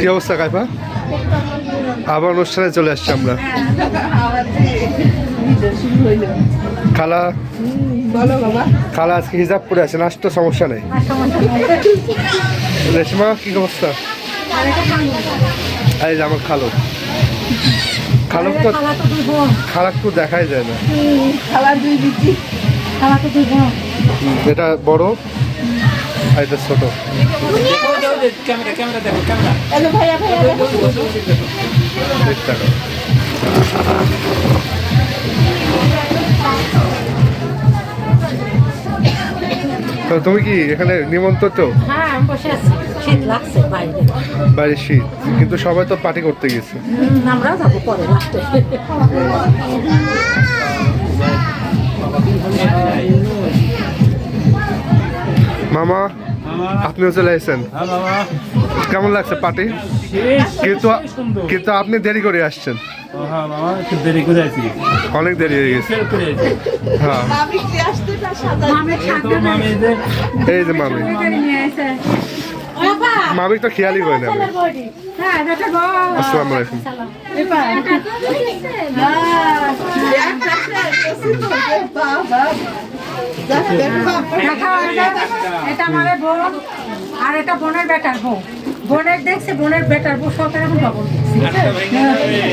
কি অবস্থা, কাইফা? আবার অনুষ্ঠানে চলে আসছি আমরা। খালা? খালা আজকে হিজাব পরে আছেন আসতো সমস্যা নেই। রেশমা, কি অবস্থা? এই যে আমার খালো খালক তো খালাক তো দেখাই যায় না। এটা বড় আর এটা ছোট। ক্যামেরা ক্যামেরা দেখো ক্যামেরা। ভাইয়া ভাইয়া দেখো। তো তুমি কি এখানে নিমন্ত্রিত? হ্যাঁ আমি বসে আছি। শীত লাগছে বাইরে। বাইরে শীত কিন্তু সবাই তো পার্টি করতে গেছে। আমরাও যাব পরে লাস্টে মামা আপনিও চলে এসেছেন কেমন লাগছে পার্টি? কিন্তু কিন্তু আপনি দেরি করে আসছেন? করে অনেক দেরি হয়ে গেছে। করে হ্যাঁ। এই যে মামি। মামি তো খেয়ালই হয় না। আসসালামু আলাইকুম। এটা আমাদের বোন আর এটা বোনের বেটার বউ। বোনের দেখছে, বোনের বেটার বউ, সব এরকম খবর